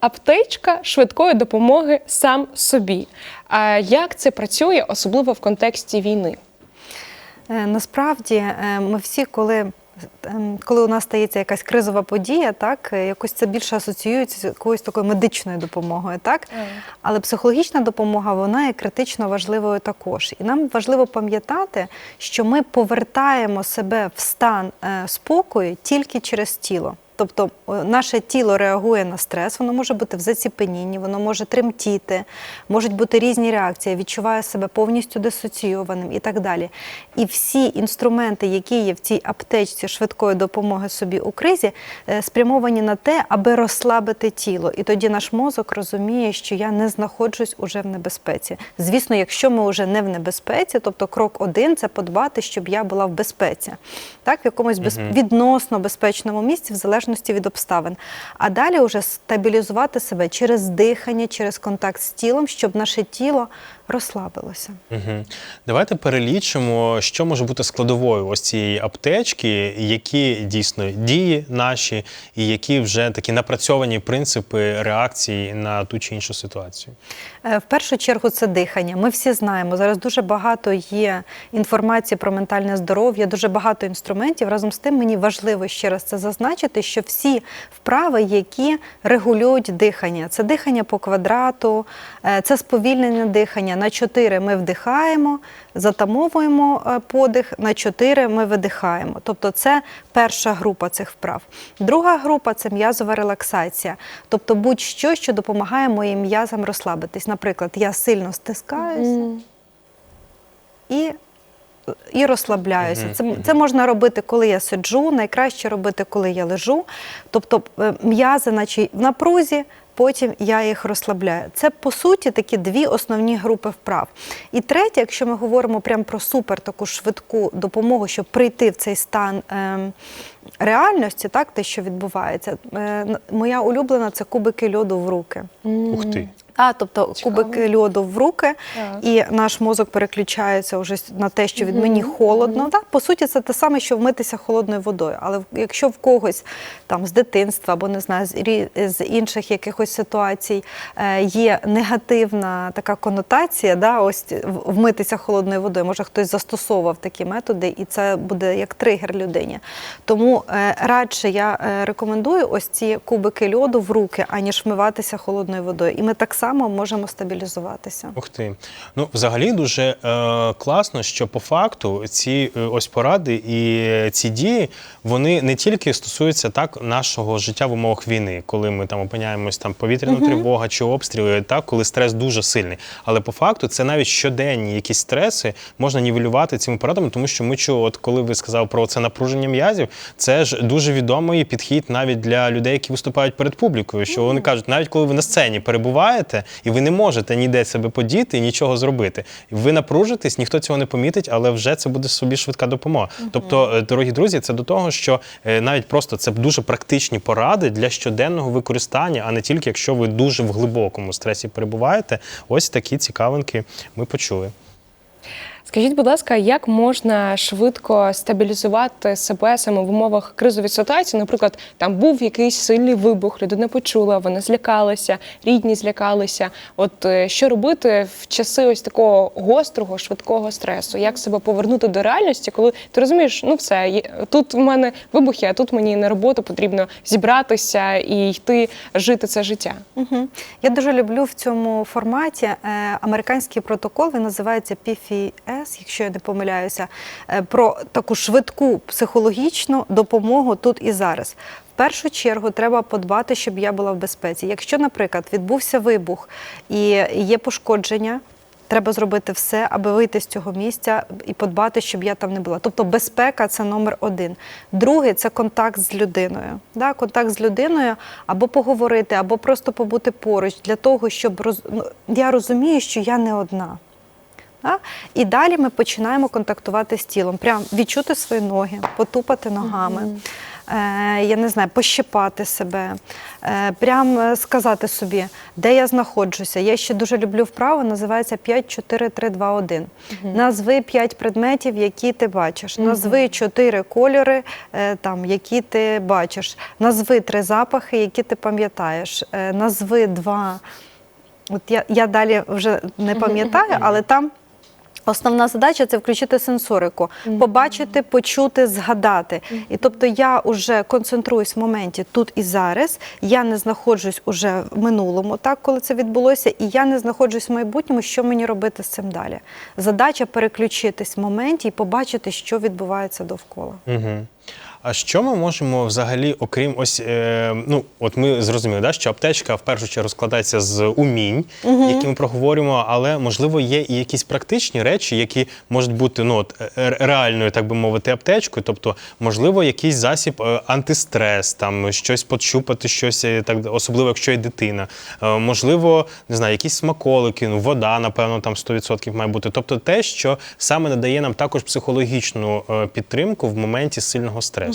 аптечка швидкої допомоги сам собі. А як це працює, особливо в контексті війни? Е, Насправді, е, ми всі, коли, ем, коли у нас стається якась кризова подія, так е, якось це більше асоціюється з якоюсь такою медичною допомогою, так? Але психологічна допомога вона є критично важливою також. І нам важливо пам'ятати, що ми повертаємо себе в стан е, спокою тільки через тіло. Тобто е, наше тіло реагує на стрес, воно може бути в заціпенінні, воно може тремтіти, можуть бути різні реакції, відчуває себе повністю дисоційованим і так далі. І всі інструменти, які є в цій аптечці швидкої допомоги собі у кризі, е, спрямовані на те, аби розслабити тіло. І тоді наш мозок розуміє, що я не знаходжусь уже в небезпеці. Звісно, якщо ми вже не в небезпеці, тобто крок один це подбати, щоб я була в безпеці, так в якомусь без... відносно безпечному місці, в залежності від обставин. А далі вже стабілізувати себе через дихання, через контакт з тілом, щоб наше тіло розслабилося. Угу. Давайте перелічимо, що може бути складовою ось цієї аптечки, які дійсно дії наші, і які вже такі напрацьовані принципи реакції на ту чи іншу ситуацію. Е, В першу чергу це дихання. Ми всі знаємо. Зараз дуже багато є інформації про ментальне здоров'я, дуже багато інструментів. Разом з тим мені важливо ще раз це зазначити, що всі вправи, які регулюють дихання, це дихання по квадрату, е, це сповільнене дихання. На 4 ми вдихаємо, затамовуємо е, подих, на 4 ми видихаємо. Тобто це перша група цих вправ. Друга група це м'язова релаксація, тобто будь-що, що допомагає моїм м'язам розслабитись. Наприклад, я сильно стискаюся і, і розслабляюся. Це, це можна робити, коли я сиджу, найкраще робити, коли я лежу. Тобто е, м'язи, наче в напрузі. Потім я їх розслабляю. Це по суті такі дві основні групи вправ. І третє, якщо ми говоримо прямо про супер таку швидку допомогу, щоб прийти в цей стан ем, реальності, так те, що відбувається, е, моя улюблена це кубики льоду в руки. Ух ти! А, тобто Цікаво. кубики льоду в руки, Так. і наш мозок переключається вже на те, що від мені холодно. Так, по суті, це те саме, що вмитися холодною водою. Але якщо в когось там з дитинства або не знаю, з, з інших якихось ситуацій е, є негативна така конотація, да, ось вмитися холодною водою, може хтось застосовував такі методи, і це буде як тригер людині. Тому е, радше я е, рекомендую ось ці кубики льоду в руки, аніж вмиватися холодною водою. І ми так само можемо стабілізуватися. Ух ти. Ну, взагалі дуже е, класно, що по факту ці е, ось поради і ці дії вони не тільки стосуються так нашого життя в умовах війни, коли ми там опиняємось там повітряна тривога чи обстріли, так коли стрес дуже сильний. Але по факту це навіть щоденні якісь стреси можна нівелювати цими порадами, тому що ми чули, от коли ви сказали про це напруження м'язів, це ж дуже відомий підхід навіть для людей, які виступають перед публікою. Що вони кажуть, навіть коли ви на сцені перебуваєте і ви не можете ніде себе подіти і нічого зробити. Ви напружитесь, ніхто цього не помітить, але вже це буде собі швидка допомога. Тобто, е, дорогі друзі, це до того, що е, навіть просто це дуже практичні поради для щоденного використання, а не тільки якщо ви дуже в глибокому стресі перебуваєте. Ось такі цікавинки ми почули. Скажіть, будь ласка, як можна швидко стабілізувати себе саме в умовах кризової ситуації? Наприклад, там був якийсь сильний вибух, людина почула, вона злякалася, рідні злякалися. От е, що робити в часи ось такого гострого, швидкого стресу? Як себе повернути до реальності, коли ти розумієш, ну все, тут в мене вибухи, а тут мені на роботу потрібно зібратися і йти жити це життя. Угу. Я дуже люблю в цьому форматі е, американський протокол, він називається PFS, якщо я не помиляюся, е, про таку швидку психологічну допомогу тут і зараз. В першу чергу треба подбати, щоб я була в безпеці. Якщо, наприклад, відбувся вибух і є пошкодження. Треба зробити все, аби вийти з цього місця і подбати, щоб я там не була. Тобто безпека це номер один. Другий це контакт з людиною. Да? Контакт з людиною або поговорити, або просто побути поруч для того, щоб роз... ну, я розумію, що я не одна. Да? І далі ми починаємо контактувати з тілом, прям відчути свої ноги, потупати ногами. е, я не знаю, пощипати себе, е, прям е, сказати собі, де я знаходжуся. Я ще дуже люблю вправу, називається 5, 4, 3, 2, 1. Назви 5 предметів, які ти бачиш. Назви 4 кольори, е, там, які ти бачиш. Назви 3 запахи, які ти пам'ятаєш. Е, Назви 2. От я, я далі вже не пам'ятаю, але там. Основна задача це включити сенсорику, побачити, почути, згадати. І тобто я вже концентруюсь в моменті тут і зараз. Я не знаходжусь уже в минулому, так коли це відбулося, і я не знаходжусь в майбутньому, що мені робити з цим далі. Задача переключитись в моменті і побачити, що відбувається довкола. Угу. А що ми можемо взагалі, окрім ось, е, ну от ми зрозуміли, да, що аптечка в першу чергу складається з умінь, які ми проговорюємо, але можливо є і якісь практичні речі, які можуть бути ну от е, реальною, так би мовити, аптечкою. Тобто, можливо, якийсь засіб е, антистрес, там щось почупати, щось е, так, особливо якщо є дитина. Е, можливо, не знаю, якісь смаколики, ну вода, напевно, там 100% має бути. Тобто, те, що саме надає нам також психологічну е, підтримку в моменті сильного стресу.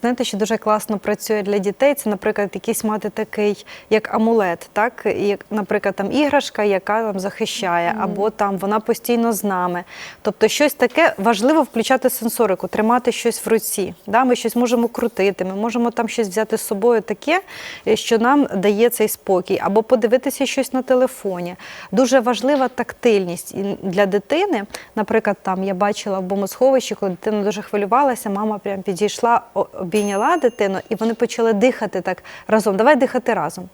Знаєте, що дуже класно працює для дітей, це, наприклад, якийсь мати такий, як амулет, так? Як, наприклад, там іграшка, яка там захищає, або там вона постійно з нами. Тобто, щось таке важливо включати сенсорику, тримати щось в руці. Да? Ми щось можемо крутити, ми можемо там щось взяти з собою таке, е, що нам дає цей спокій, або подивитися щось на телефоні. Дуже важлива тактильність для дитини. Наприклад, там я бачила в бомбосховищі, коли дитина дуже хвилювалася, мама прям підійшла, о- обійняла дитину, і вони почали дихати так разом. Давай дихати разом.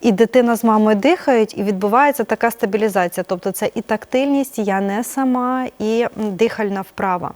І дитина з мамою дихають, і відбувається така стабілізація. Тобто це і тактильність, я не сама, і дихальна вправа.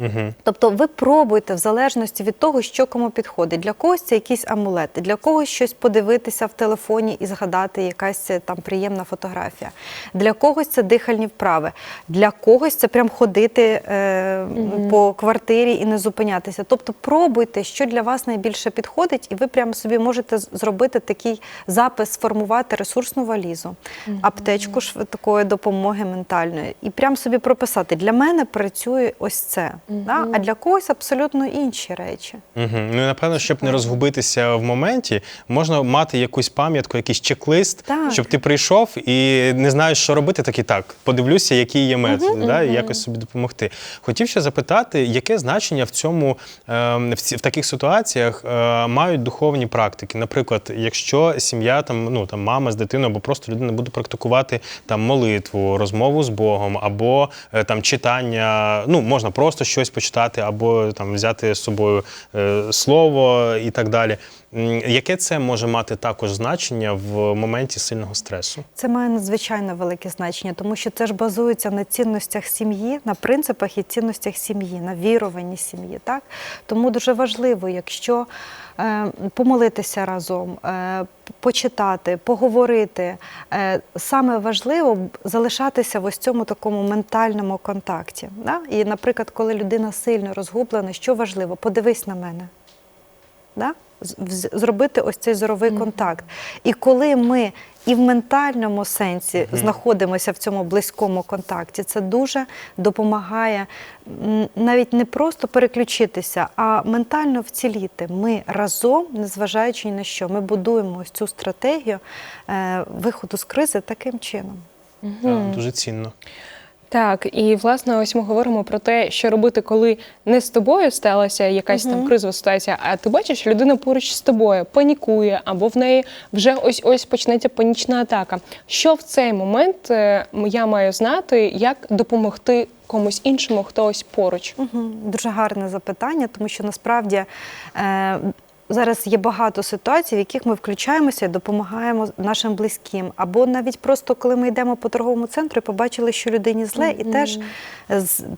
Угу. Тобто ви пробуйте в залежності від того, що кому підходить. Для когось це якісь амулети, для когось щось подивитися в телефоні і згадати якась там приємна фотографія. Для когось це дихальні вправи, для когось це прям ходити е, по квартирі і не зупинятися. Тобто пробуйте, що для вас найбільше підходить, і ви прямо собі можете зробити такий запис, сформувати ресурсну валізу, аптечку швидкої допомоги ментальної, і прям собі прописати. Для мене працює ось це. Да? А для когось абсолютно інші речі. Угу. Ну і напевно, щоб не розгубитися в моменті, можна мати якусь пам'ятку, якийсь чек-лист, Так. щоб ти прийшов і не знаєш, що робити, так і так. Подивлюся, які є методи, да, і якось собі допомогти. Хотів ще запитати, яке значення в цьому е, в, ці, в таких ситуаціях е, мають духовні практики? Наприклад, якщо сім'я там, ну там мама з дитиною, або просто людина буде практикувати там молитву, розмову з Богом, або е, там читання, ну можна просто щось почитати, або там взяти з собою е, слово і так далі. Яке це може мати також значення в моменті сильного стресу? Це має надзвичайно велике значення, тому що це ж базується на цінностях сім'ї, на принципах і цінностях сім'ї, на віруванні сім'ї. Так? Тому дуже важливо, якщо е, помолитися разом, е, почитати, поговорити. Е, саме важливо залишатися в ось цьому такому ментальному контакті. Да? І, наприклад, коли людина сильно розгублена, що важливо? Подивись на мене. Да? Зробити ось цей зоровий контакт. І коли ми і в ментальному сенсі знаходимося в цьому близькому контакті, це дуже допомагає навіть не просто переключитися, а ментально вціліти. Ми разом, незважаючи ні на що, ми будуємо ось цю стратегію е, виходу з кризи таким чином. Так, дуже цінно. Так, і власне, ось ми говоримо про те, що робити, коли не з тобою сталася якась там кризова ситуація, а ти бачиш, людина поруч з тобою панікує, або в неї вже ось ось почнеться панічна атака. Що в цей момент е, я маю знати, як допомогти комусь іншому, хто ось поруч? Мгм. Дуже гарне запитання, тому що насправді е, зараз є багато ситуацій, в яких ми включаємося і допомагаємо нашим близьким. Або навіть просто коли ми йдемо по торговому центру і побачили, що людині зле, і теж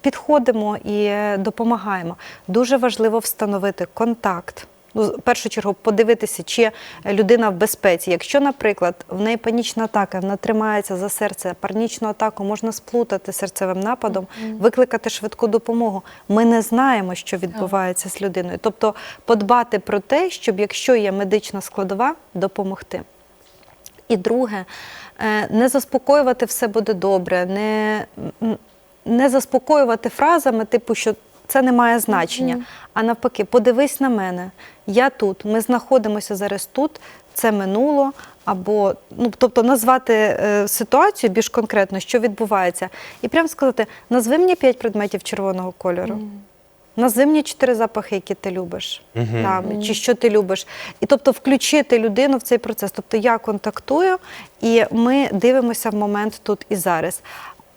підходимо і е, допомагаємо. Дуже важливо встановити контакт. Ну, в першу чергу подивитися, чи людина в безпеці. Якщо, наприклад, в неї панічна атака, вона тримається за серце, панічну атаку можна сплутати серцевим нападом, викликати швидку допомогу. Ми не знаємо, що відбувається з людиною. Тобто подбати про те, щоб якщо є медична складова, допомогти. І друге, е, не заспокоювати все буде добре, не, не заспокоювати фразами, типу, що це не має значення. А навпаки, подивись на мене. Я тут, ми знаходимося зараз тут, це минуло. Або ну, тобто назвати е, ситуацію більш конкретно, що відбувається, і прямо сказати: назви мені п'ять предметів червоного кольору. Назви мені чотири запахи, які ти любиш, Мгм. там, чи що ти любиш. І тобто включити людину в цей процес. Тобто я контактую, і ми дивимося в момент тут і зараз.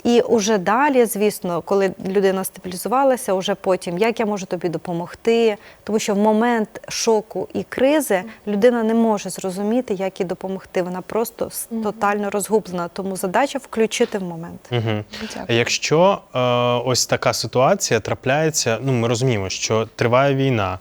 І уже далі, звісно, коли людина стабілізувалася, уже потім, як я можу тобі допомогти, тому що в момент шоку і кризи людина не може зрозуміти, як їй допомогти. Вона просто тотально розгублена. Тому задача включити в момент. Угу. Якщо е, ось така ситуація трапляється, ну ми розуміємо, що триває війна.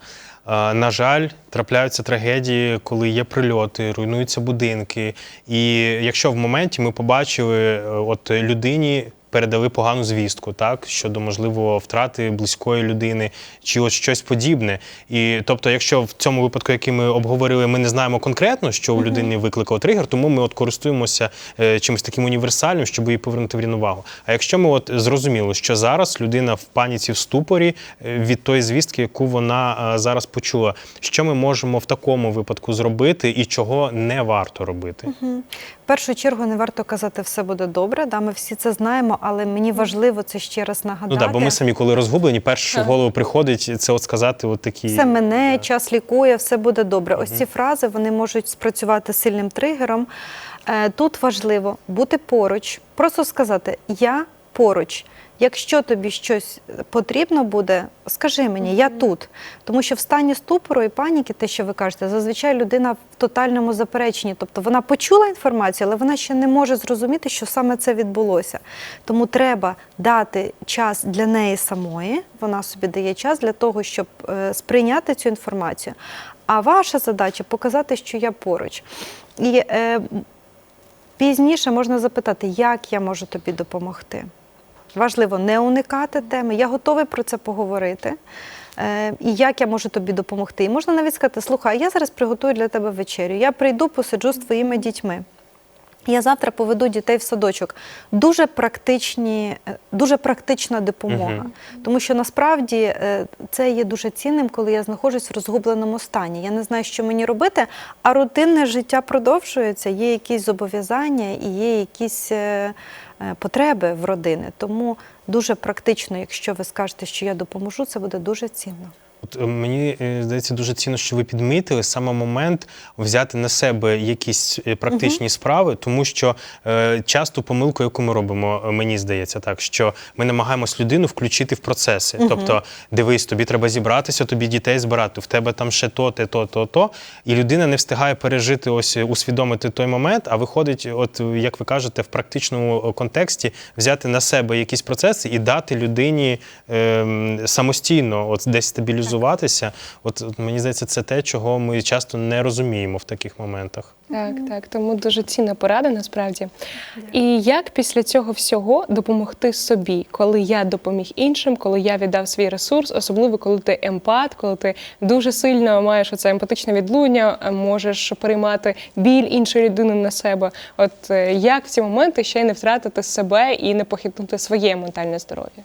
На жаль, трапляються трагедії, коли є прильоти, руйнуються будинки. І якщо в моменті ми побачили, е, от людині передали погану звістку, так щодо можливо втрати близької людини чи от щось подібне. І тобто, якщо в цьому випадку, який ми обговорили, ми не знаємо конкретно, що у людини викликав тригер, тому ми от користуємося е, чимось таким універсальним, щоб її повернути в рівновагу. А якщо ми от зрозуміли, що зараз людина в паніці в ступорі е, від тої звістки, яку вона е, зараз почула, що ми можемо в такому випадку зробити і чого не варто робити? В першу чергу не варто казати все буде добре. Да, ми всі це знаємо, але мені важливо це ще раз нагадати. Ну да, бо ми самі, коли розгублені, перше, що в голову приходить, це от сказати, от такі Все мене, час лікує, все буде добре. Ось ці фрази вони можуть спрацювати сильним тригером. Е, Тут важливо бути поруч, просто сказати Я поруч. Якщо тобі щось потрібно буде, скажи мені, я тут. Тому що в стані ступору і паніки, те, що ви кажете, зазвичай людина в тотальному запереченні. Тобто вона почула інформацію, але вона ще не може зрозуміти, що саме це відбулося. Тому треба дати час для неї самої. Вона собі дає час для того, щоб е, сприйняти цю інформацію. А ваша задача показати, що я поруч. І е, пізніше можна запитати, як я можу тобі допомогти. Важливо не уникати теми. Я готовий про це поговорити. Е, і як я можу тобі допомогти? І можна навіть сказати, слухай, я зараз приготую для тебе вечерю. Я прийду, посиджу з твоїми дітьми. Я завтра поведу дітей в садочок. Дуже практичні, е, дуже практична допомога. Мгм. Тому що насправді е, це є дуже цінним, коли я знаходжусь в розгубленому стані. Я не знаю, що мені робити, а рутинне життя продовжується, є якісь зобов'язання і є якісь е, потреби в родини. Тому дуже практично, якщо ви скажете, що я допоможу, це буде дуже цінно. От е, мені е, здається дуже цінно, що ви підмітили саме момент взяти на себе якісь е, практичні справи, тому що е, часто помилку, яку ми робимо, е, мені здається, так що ми намагаємось людину включити в процеси. Тобто, дивись, тобі треба зібратися, тобі дітей збирати, в тебе там ще то, те, то, то, то. І людина не встигає пережити, ось е, усвідомити той момент, а виходить, от е, як ви кажете, в практичному е, контексті взяти на себе якісь процеси і дати людині ем, самостійно от десь стабілізуватися. От, от мені здається, це те, чого ми часто не розуміємо в таких моментах. Так, так, тому дуже цінна порада насправді. І як після цього всього допомогти собі, коли я допоміг іншим, коли я віддав свій ресурс, особливо коли ти емпат, коли ти дуже сильно маєш оце емпатичне відлуння, е, можеш переймати біль іншої людини на себе. От е, як в ці моменти ще й не втратити себе і не похитнути своє ментальне здоров'я?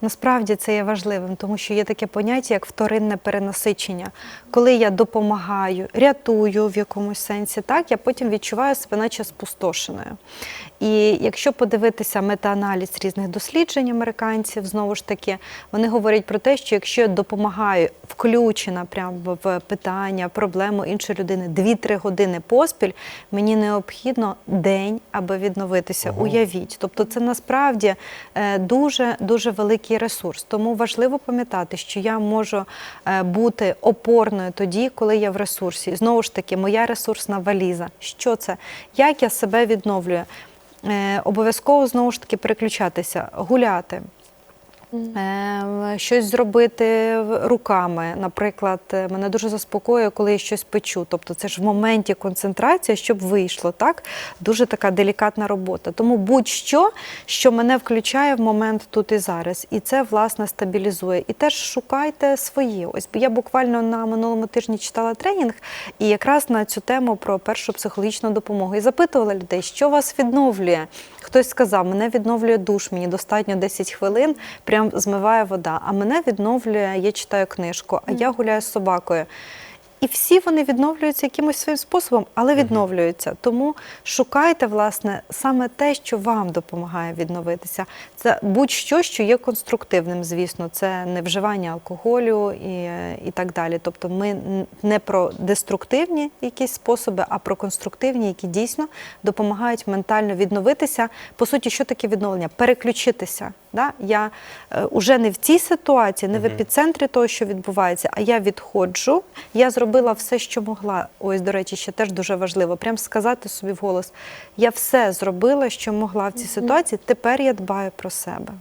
Насправді це є важливим, тому що є таке поняття, як вторинне перенасичення. Коли я допомагаю, рятую в якомусь сенсі, так я потім відчуваю себе, наче спустошеною. І якщо подивитися метааналіз різних досліджень американців, знову ж таки, вони говорять про те, що якщо я допомагаю включена прямо в питання, проблему іншої людини 2-3 години поспіль, мені необхідно день, аби відновитися. Ого. Уявіть. Тобто це насправді е, дуже дуже великий ресурс. Тому важливо пам'ятати, що я можу е, бути опорною тоді, коли я в ресурсі. Знову ж таки, моя ресурсна валіза. Що це? Як я себе відновлюю? Е, Обов'язково знову ж таки переключатися, гуляти. Е, Щось зробити руками. Наприклад, е, мене дуже заспокоює, коли я щось печу. Тобто це ж в моменті концентрація, щоб вийшло. так? Дуже така делікатна робота. Тому будь-що, що мене включає в момент тут і зараз. І це, власне, стабілізує. І теж шукайте своє. Ось я буквально на минулому тижні читала тренінг, і якраз на цю тему про першу психологічну допомогу. І запитувала людей, що вас відновлює. Хтось сказав, мене відновлює душ, мені достатньо 10 хвилин, прям змиває вода. А мене відновлює, я читаю книжку, а я гуляю з собакою. І всі вони відновлюються якимось своїм способом, але відновлюються. Тому шукайте, власне, саме те, що вам допомагає відновитися. Це будь-що, що є конструктивним, звісно, це не вживання алкоголю і, і так далі. Тобто ми не про деструктивні якісь способи, а про конструктивні, які дійсно допомагають ментально відновитися. По суті, що таке відновлення? Переключитися. Да? Я е, уже не в цій ситуації, не в епіцентрі того, що відбувається, а я відходжу. Я зробила все, що могла. Ось, до речі, ще теж дуже важливо. Прям сказати собі вголос: я все зробила, що могла в цій ситуації. Тепер я дбаю про себе.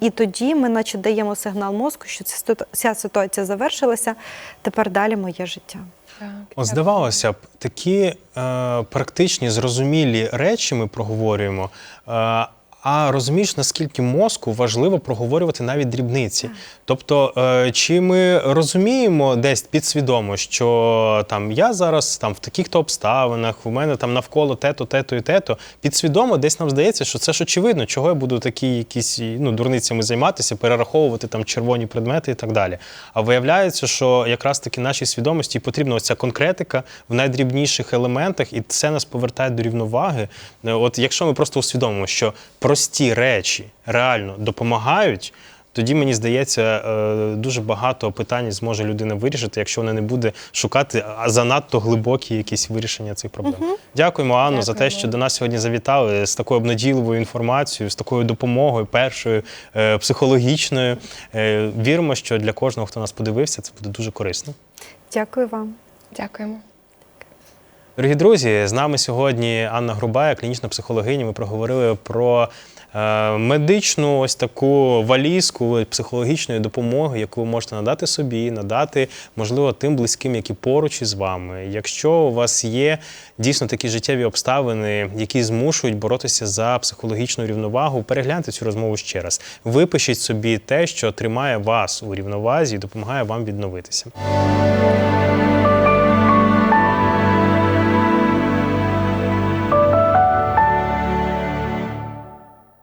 І тоді ми, наче, даємо сигнал мозку, що ця ця ситуація завершилася. Тепер далі моє життя. Так, От здавалося б, такі е, практичні, зрозумілі речі ми проговорюємо. Е, а розумієш, наскільки мозку важливо проговорювати навіть дрібниці. Тобто, е, чи ми розуміємо десь підсвідомо, що там я зараз там в таких-то обставинах, у мене там навколо те-то, те-то і те-то. Підсвідомо десь нам здається, що це ж очевидно, чого я буду такі якісь ну, дурницями займатися, перераховувати там червоні предмети і так далі. А виявляється, що якраз таки нашій свідомості потрібна оця конкретика в найдрібніших елементах, і це нас повертає до рівноваги. Е, От якщо ми просто усвідомимо, що прості речі реально допомагають. Тоді мені здається, е, дуже багато питань зможе людина вирішити, якщо вона не буде шукати занадто глибокі якісь вирішення цих проблем. Дякуємо, Анну, за те, що до нас сьогодні завітали з такою обнадійливою інформацією, з такою допомогою, першою е, психологічною. Е, Віримо, що для кожного, хто нас подивився, це буде дуже корисно. Дякую вам. Дякуємо. Дорогі друзі, з нами сьогодні Анна Грубая, клінічна психологиня. Ми проговорили про е, медичну ось таку валізку психологічної допомоги, яку ви можете надати собі, надати, можливо, тим близьким, які поруч із вами. Якщо у вас є дійсно такі життєві обставини, які змушують боротися за психологічну рівновагу, перегляньте цю розмову ще раз. Випишіть собі те, що тримає вас у рівновазі і допомагає вам відновитися.